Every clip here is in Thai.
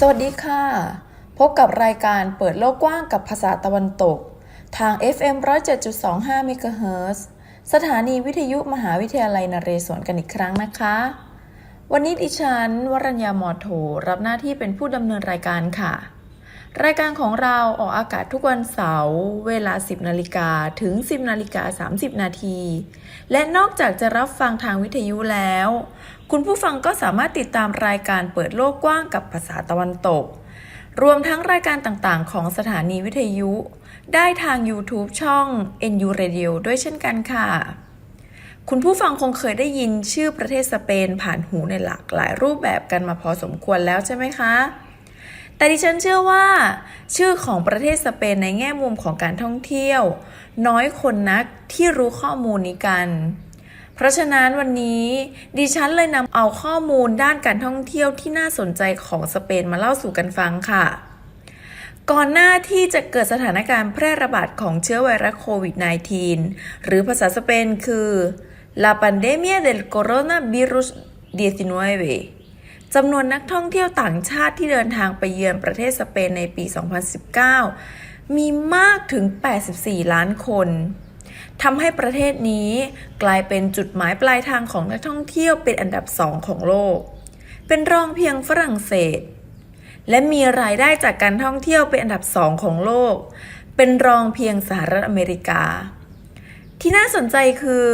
สวัสดีค่ะ พบกับรายการเปิดโลกกว้างกับภาษาตะวันตก ทาง FM 107.25เมกะเฮิรตสถานีวิทยุมหาวิทยาลัยนเรศวรกันอีกครั้งนะคะ วันนี้ดิฉัน วรัญญาหมอโถ รับหน้าที่เป็นผู้ดำเนินรายการค่ะ รายการของเราออกอากาศทุกวันเสาร์เวลา 10 นาฬิกาถึง 10 นาฬิกา 30 นาที และนอกจากจะรับฟังทางวิทยุแล้ว คุณผู้ฟังก็สามารถติดตามรายการเปิดโลกกว้างกับภาษาตะวันตก รวมทั้งรายการต่างๆ ของสถานีวิทยุ ได้ทาง YouTube ช่อง NU Radio ด้วยเช่นกันค่ะ คุณผู้ฟังคงเคยได้ยินชื่อประเทศสเปนผ่านหูในหลากหลายรูปแบบกันมาพอสมควรแล้วใช่ไหมคะ แต่ดิฉันเชื่อว่า ชื่อของประเทศสเปนในแง่มุมของการท่องเที่ยว น้อยคนนักที่รู้ข้อมูลนี้กัน เพราะฉะนั้นวันนี้ดิฉันเลยนำเอาข้อมูลด้านการท่องเที่ยวที่น่าสนใจของสเปนมาเล่าสู่กันฟังค่ะ ก่อนหน้าที่จะเกิดสถานการณ์แพร่ระบาดของเชื้อไวรัสโควิด -19 หรือภาษาสเปนคือ La pandemia del coronavirus 19 จำนวนนักท่องเที่ยวต่างชาติที่เดินทางไปเยือนประเทศสเปนในปี 2019 มีมากถึง 84 ล้านคนทำให้ประเทศนี้กลายเป็นจุดหมายปลายทางของนักท่องเที่ยวเป็นอันดับสองของโลก เป็นรองเพียงฝรั่งเศส และมีรายได้จากการท่องเที่ยวเป็นอันดับสองของโลก เป็นรองเพียงสหรัฐอเมริกา ที่น่าสนใจคือ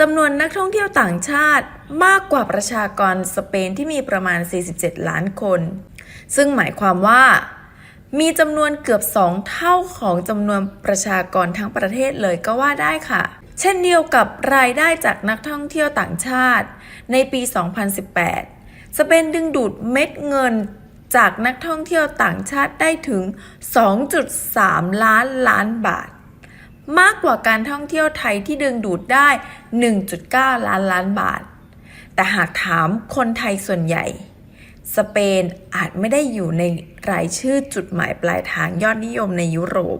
จำนวนนักท่องเที่ยวต่างชาติมากกว่าประชากรสเปนที่มีประมาณ 47 ล้านคน ซึ่งหมายความว่า มีจำนวนเกือบ 2 เท่าของจำนวนประชากรทั้งประเทศเลยก็ว่าได้ค่ะ เช่นเดียวกับรายได้จากนักท่องเที่ยวต่างชาติ ในปี 2018 สเปนดึงดูดเม็ดเงินจากนักท่องเที่ยวต่างชาติได้ถึง 2.3 ล้านล้านบาท มากกว่าการท่องเที่ยวไทยที่ดึงดูดได้ 1.9 ล้านล้านบาท แต่หากถามคนไทยส่วนใหญ่ สเปนอาจไม่ได้อยู่ในรายชื่อจุดหมายปลายทางยอดนิยมในยุโรป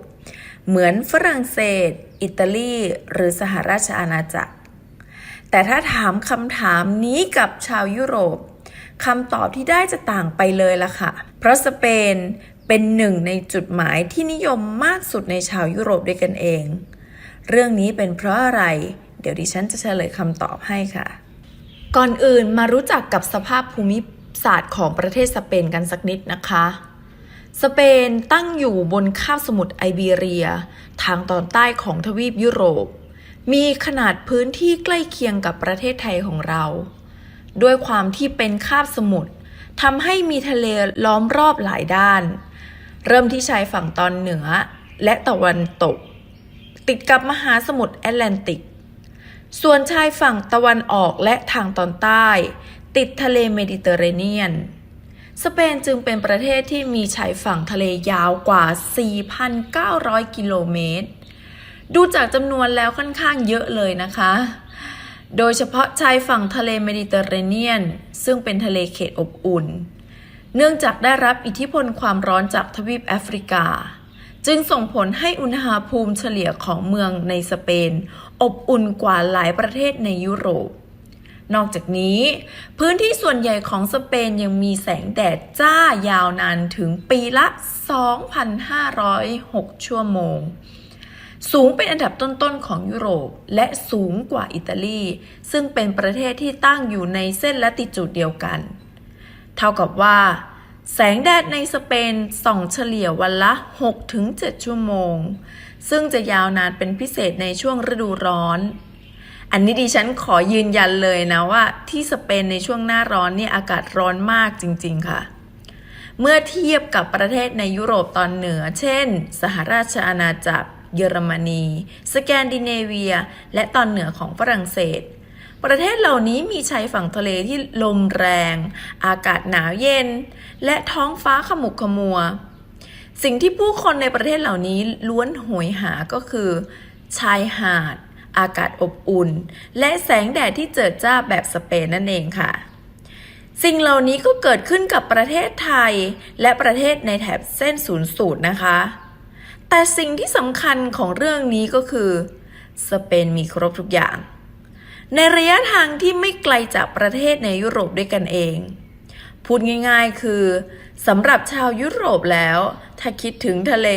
เหมือนฝรั่งเศส อิตาลี หรือสหราชอาณาจักร แต่ถ้าถามคำถามนี้กับชาวยุโรปคำตอบที่ได้จะต่างไปเลยล่ะค่ะ เพราะสเปน เป็นหนึ่งในจุดหมายที่นิยมมากสุดในชาวยุโรปด้วยกันเอง เรื่องนี้เป็นเพราะอะไร เดี๋ยวดิฉันจะเฉลยคำตอบให้ค่ะ ก่อนอื่นมารู้จักกับสภาพภูมิศาสตร์ของประเทศสเปนกันสักนิดนะคะ สเปนตั้งอยู่บนคาบสมุทรไอเบีเรีย ทางตอนใต้ของทวีปยุโรป มีขนาดพื้นที่ใกล้เคียงกับประเทศไทยของเรา ด้วยความที่เป็นคาบสมุทรทำให้มีทะเลล้อมรอบหลายด้าน เริ่มที่ชายฝั่งตอนเหนือและตะวันตก ติดกับมหาสมุทรแอตแลนติก ส่วนชายฝั่งตะวันออกและทางตอนใต้ ติดทะเลเมดิเตอร์เรเนียน สเปนจึงเป็นประเทศที่มีชายฝั่งทะเลยาวกว่า 4,900 กิโลเมตร ดูจากจำนวนแล้วค่อนข้างเยอะเลยนะคะ โดยเฉพาะชายฝั่งทะเลเมดิเตอร์เรเนียน ซึ่งเป็นทะเลเขตอบอุ่น เนื่องจากได้รับอิทธิพลความร้อนจากทวีปแอฟริกา จึงส่งผลให้อุณหภูมิเฉลี่ยของเมืองในสเปน อบอุ่นกว่าหลายประเทศในยุโรป นอกจากนี้ พื้นที่ส่วนใหญ่ของสเปนยังมีแสงแดดจ้ายาวนานถึงปีละ 2,506 ชั่วโมงสูงเป็นอันดับต้นๆของยุโรป และสูงกว่าอิตาลี ซึ่งเป็นประเทศที่ตั้งอยู่ในเส้นละติจูดเดียวกัน เท่ากับว่า แสงแดดในสเปนส่องเฉลี่ยวันละ 6-7 ชั่วโมง ซึ่งจะยาวนานเป็นพิเศษในช่วงฤดูร้อน อันนี้ดิฉันขอยืนยันเลยนะว่าที่สเปนในช่วงหน้าร้อนเนี่ยอากาศร้อนมากจริง ๆ ค่ะเมื่อเทียบกับประเทศในยุโรปตอนเหนือ เช่น สหราชอาณาจักร เยอรมนี สแกนดิเนเวีย และตอนเหนือของฝรั่งเศส ประเทศเหล่านี้มีชายฝั่งทะเลที่ลมแรง อากาศหนาวเย็น และท้องฟ้าขมุกขมัว สิ่งที่ผู้คนในประเทศเหล่านี้ล้วนโหยหาก็คือ ชายหาด อากาศอบอุ่น และแสงแดดที่เจิดจ้าแบบสเปนนั่นเองค่ะ สิ่งเหล่านี้ก็เกิดขึ้นกับประเทศไทย และประเทศในแถบเส้นศูนย์สูตรนะคะ แต่สิ่งที่สำคัญของเรื่องนี้ก็คือ สเปนมีครบทุกอย่าง ในระยะทางที่ไม่ไกลจากประเทศในยุโรปด้วยกันเอง พูดง่ายๆคือสำหรับชาวยุโรปแล้ว ถ้าคิดถึงทะเล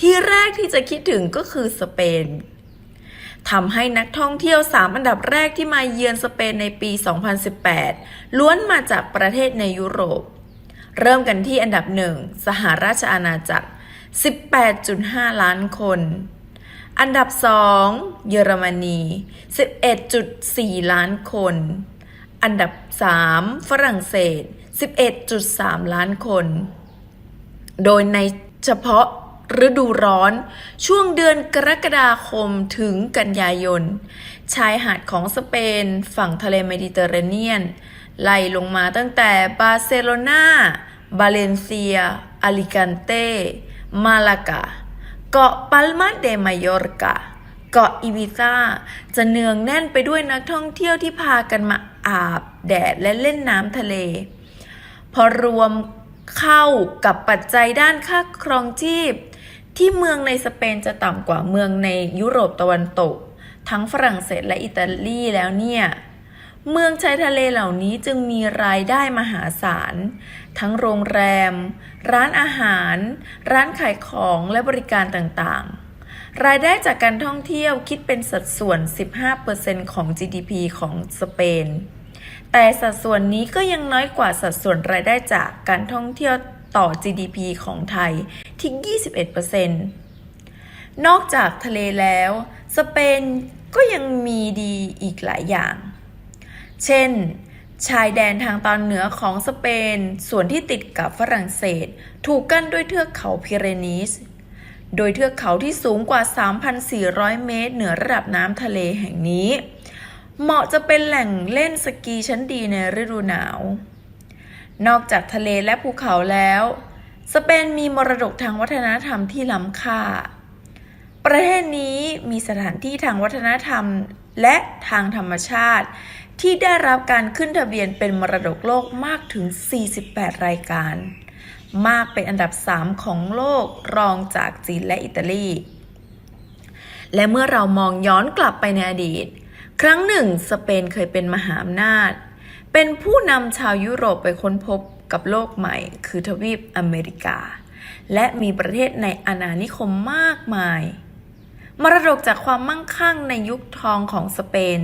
ที่แรกที่จะคิดถึงก็คือสเปนทำให้นักท่องเที่ยว3อันดับแรกที่มาเยือนสเปนในปี 2018 ล้วนมาจากประเทศในยุโรป เริ่มกันที่อันดับหนึ่งสหราชอาณาจักร 18.5 ล้านคน อันดับ 2 เยอรมนี 11.4 ล้านคน อันดับ 3 ฝรั่งเศส 11.3 ล้านคน โดยในเฉพาะฤดูร้อนช่วงเดือนกรกฎาคมถึงกันยายน ชายหาดของสเปนฝั่งทะเลเมดิเตอร์เรเนียน ไล่ลงมาตั้งแต่บาร์เซโลนาบาเลนเซียอาลิกันเต มาลากา เกาะปัลมาเดมายอร์กาเกาะอีบิซาจะเนืองแน่นไปด้วยนักท่องเที่ยวที่พากันมาอาบแดดและเล่นน้ำทะเล พอรวมเข้ากับปัจจัยด้านค่าครองชีพ ที่เมืองในสเปนจะต่ำกว่าเมืองในยุโรปตะวันตก ทั้งฝรั่งเศสและอิตาลีแล้วเนี่ย เมืองชายทะเลเหล่านี้จึงมีรายได้มหาศาล ทั้งโรงแรม ร้านอาหาร ร้านขายของและบริการต่างๆ รายได้จากการท่องเที่ยวคิดเป็นสัดส่วน 15%ของ GDP ของสเปน แต่สัดส่วนนี้ก็ยังน้อยกว่าสัดส่วนรายได้จากการท่องเที่ยวต่อ GDP ของไทยที่ 21%นอกจากทะเลแล้ว สเปนก็ยังมีดีอีกหลายอย่าง เช่น ชายแดนทางตอนเหนือของสเปน ส่วนที่ติดกับฝรั่งเศส ถูกกั้นด้วยเทือกเขาพิเรนีส โดยเทือกเขาที่สูงกว่า 3,400 เมตร เหนือระดับน้ำทะเลแห่งนี้ เหมาะจะเป็นแหล่งเล่นสกีชั้นดีในฤดูหนาว นอกจากทะเลและภูเขาแล้ว สเปนมีมรดกทางวัฒนธรรมที่ล้ำค่าประเทศนี้มีสถานที่ทางวัฒนธรรมและทางธรรมชาติ ที่ได้รับการขึ้นทะเบียนเป็นมรดกโลกมากถึง 48 รายการ มากเป็นอันดับ 3 ของโลกรองจากจีนและอิตาลี และเมื่อเรามองย้อนกลับไปในอดีต ครั้งหนึ่งสเปนเคยเป็นมหาอำนาจ เป็นผู้นำชาวยุโรปไปค้นพบกับโลกใหม่ คือทวีปอเมริกา และมีประเทศในอาณานิคมมากมาย มรดกจากความมั่งคั่งในยุคทองของสเปน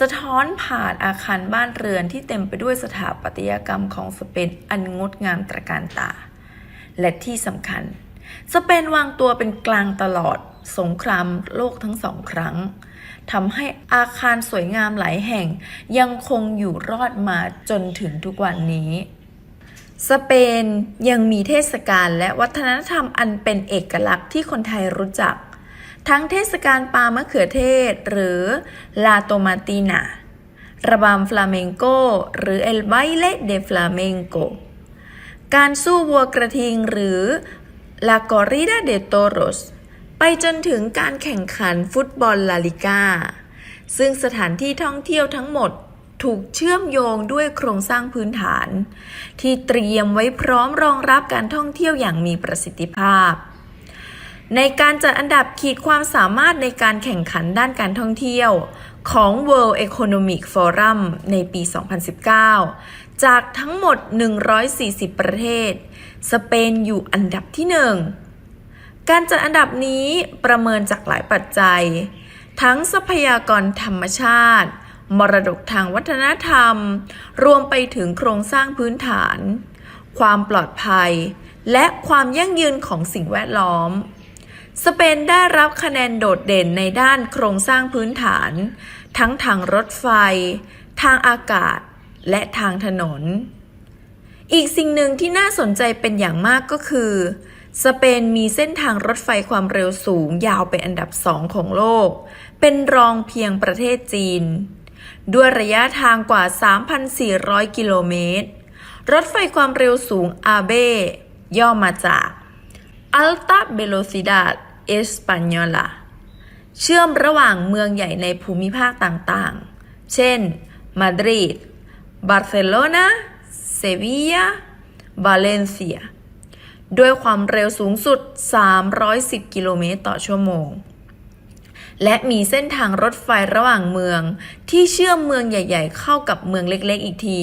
สะท้อนผ่านอาคารบ้านเรือนที่เต็มไปด้วยสถาปัตยกรรมของสเปนอันงดงามตระการตา และที่สำคัญ สเปนวางตัวเป็นกลางตลอดสงครามโลกทั้งสองครั้งทำให้อาคารสวยงามหลายแห่งยังคงอยู่รอดมาจนถึงทุกวันนี้ สเปนยังมีเทศกาลและวัฒนธรรมอันเป็นเอกลักษณ์ที่คนไทยรู้จัก ทั้งเทศกาลปลามะเขือเทศ หรือลาโตมาตินาระบำฟลาเมงโก หรือเอลไบเลเดฟลาเมงโก การสู้วัวกระทิงหรือลากอริดาเดโตโรสไปจนถึงการแข่งขันฟุตบอลลาลิกาซึ่งสถานที่ท่องเที่ยวทั้งหมดถูกเชื่อมโยงด้วยโครงสร้างพื้นฐาน ที่เตรียมไว้พร้อมรองรับการท่องเที่ยวอย่างมีประสิทธิภาพ ในการจัดอันดับขีดความสามารถในการแข่งขันด้านการท่องเที่ยวของ World Economic Forum ในปี 2019 จากทั้งหมด 140 ประเทศ สเปนอยู่อันดับที่หนึ่งการจัดอันดับนี้ประเมินจากหลายปัจจัย ทั้งทรัพยากรธรรมชาติ มรดกทางวัฒนธรรม รวมไปถึงโครงสร้างพื้นฐาน ความปลอดภัย และความยั่งยืนของสิ่งแวดล้อม สเปนได้รับคะแนนโดดเด่นในด้านโครงสร้างพื้นฐาน ทั้งทางรถไฟ ทางอากาศ และทางถนน อีกสิ่งหนึ่งที่น่าสนใจเป็นอย่างมากก็คือ สเปนมีเส้นทางรถไฟความเร็วสูงยาวเป็นอันดับสองของโลก เป็นรองเพียงประเทศจีน ด้วยระยะทางกว่า 3,400 กิโลเมตร รถไฟความเร็วสูงอาเบย่อมาจาก Alta Velocidad Española เชื่อมระหว่างเมืองใหญ่ในภูมิภาคต่างๆ เช่น มาดริด บาร์เซโลนาเซบียาบาเลนเซีย ด้วยความเร็วสูงสุด 310 กิโลเมตรต่อชั่วโมง และมีเส้นทางรถไฟระหว่างเมืองที่เชื่อมเมืองใหญ่ ๆ เข้ากับเมืองเล็กๆ อีกที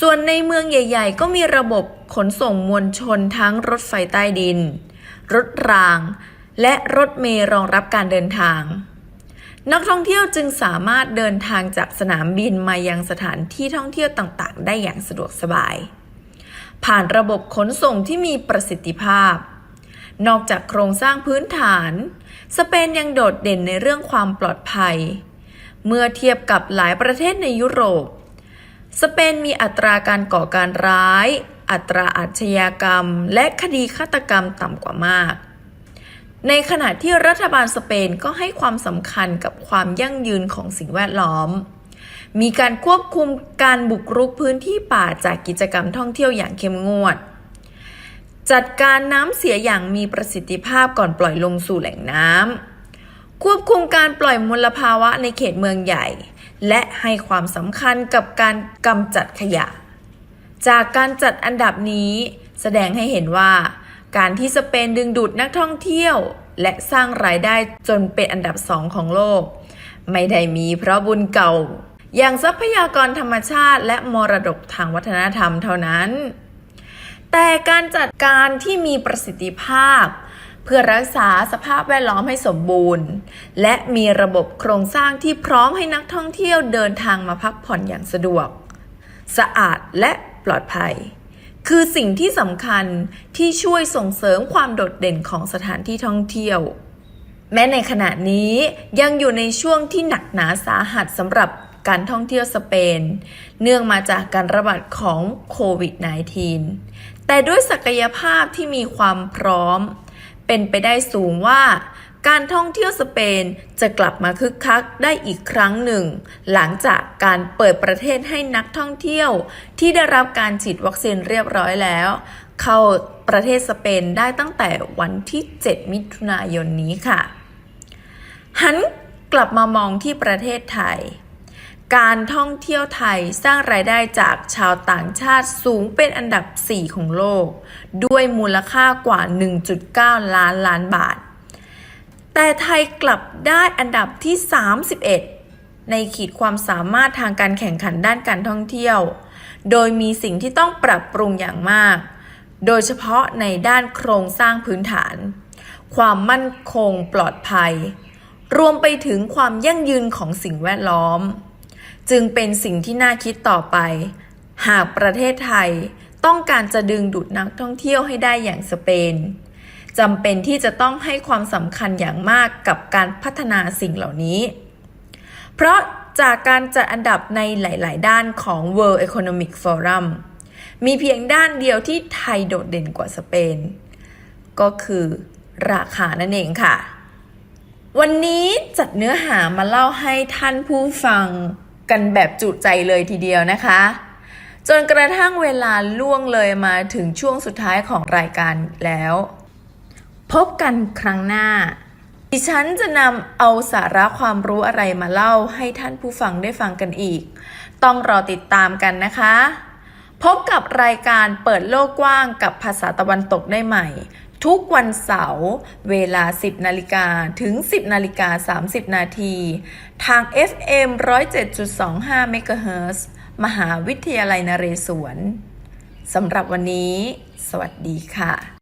ส่วนในเมืองใหญ่ ๆ ก็มีระบบขนส่งมวลชนทั้งรถไฟใต้ดิน รถราง และรถเมล์รองรับการเดินทาง นักท่องเที่ยวจึงสามารถเดินทางจากสนามบินมายังสถานที่ท่องเที่ยวต่างๆ ได้อย่างสะดวกสบาย ผ่านระบบขนส่งที่มีประสิทธิภาพ นอกจากโครงสร้างพื้นฐาน สเปนยังโดดเด่นในเรื่องความปลอดภัย เมื่อเทียบกับหลายประเทศในยุโรป สเปนมีอัตราการก่อการร้าย อัตราอาชญากรรม และคดีฆาตกรรมต่ำกว่ามาก ในขณะที่รัฐบาลสเปนก็ให้ความสำคัญกับความยั่งยืนของสิ่งแวดล้อม มีการควบคุมการบุกรุกพื้นที่ป่าจากกิจกรรมท่องเที่ยวอย่างเข้มงวด จัดการน้ำเสียอย่างมีประสิทธิภาพก่อนปล่อยลงสู่แหล่งน้ำควบคุมการปล่อยมลภาวะในเขตเมืองใหญ่ และให้ความสำคัญกับการกำจัดขยะ จากการจัดอันดับนี้ แสดงให้เห็นว่า การที่สเปนดึงดูดนักท่องเที่ยว และสร้างรายได้จนเป็นอันดับสองของโลก ไม่ได้มีเพราะบุญเก่า อย่างทรัพยากรธรรมชาติ และมรดกทางวัฒนธรรมเท่านั้น แต่การจัดการที่มีประสิทธิภาพ เพื่อรักษาสภาพแวดล้อมให้สมบูรณ์ และมีระบบโครงสร้างที่พร้อมให้นักท่องเที่ยวเดินทางมาพักผ่อนอย่างสะดวก สะอาดและ ปลอดภัย คือสิ่งที่สำคัญที่ช่วยส่งเสริมความโดดเด่นของสถานที่ท่องเที่ยว แม้ในขณะนี้ยังอยู่ในช่วงที่หนักหนาสาหัสสำหรับการท่องเที่ยวสเปน เนื่องมาจากการระบาดของโควิด -19 แต่ด้วยศักยภาพที่มีความพร้อม เป็นไปได้สูงว่า การท่องเที่ยวสเปนจะกลับมาคึกคักได้อีกครั้งหนึ่ง หลังจากการเปิดประเทศให้นักท่องเที่ยว ที่ได้รับการฉีดวัคซีนเรียบร้อยแล้ว เข้าประเทศสเปนได้ตั้งแต่วันที่ 7 มิถุนายนนี้ค่ะ หันกลับมามองที่ประเทศไทย การท่องเที่ยวไทยสร้างรายได้จากชาวต่างชาติสูงเป็นอันดับ 4 ของโลก ด้วยมูลค่ากว่า 1.9 ล้านล้านบาท แต่ไทยกลับได้อันดับที่ 31 ในขีดความสามารถทางการแข่งขันด้านการท่องเที่ยว โดยมีสิ่งที่ต้องปรับปรุงอย่างมาก โดยเฉพาะในด้านโครงสร้างพื้นฐาน ความมั่นคงปลอดภัย รวมไปถึงความยั่งยืนของสิ่งแวดล้อม จึงเป็นสิ่งที่น่าคิดต่อไป หากประเทศไทยต้องการจะดึงดูดนักท่องเที่ยวให้ได้อย่างสเปน จำเป็นที่จะต้องให้ความสำคัญอย่างมากกับการพัฒนาสิ่งเหล่านี้ เพราะจากการจัดอันดับในหลาย ๆ ด้านของ World Economic Forum มีเพียงด้านเดียวที่ไทยโดดเด่นกว่าสเปน ก็คือราคานั่นเองค่ะ วันนี้จัดเนื้อหามาเล่าให้ท่านผู้ฟังกันแบบจุใจเลยทีเดียวนะคะ จนกระทั่งเวลาล่วงเลยมาถึงช่วงสุดท้ายของรายการแล้ว พบกันครั้งหน้า ดิฉันจะนำเอาสาระความรู้อะไรมาเล่าให้ท่านผู้ฟังได้ฟังกันอีก ต้องรอติดตามกันนะคะ พบกับรายการเปิดโลกกว้างกับภาษาตะวันตกได้ใหม่ ทุกวันเสาร์เวลา 10 นาฬิกาถึง 10 นาฬิกา 30 นาทีทาง FM 107.25 MHz มหาวิทยาลัยนเรศวรสำหรับวันนี้ สวัสดีค่ะ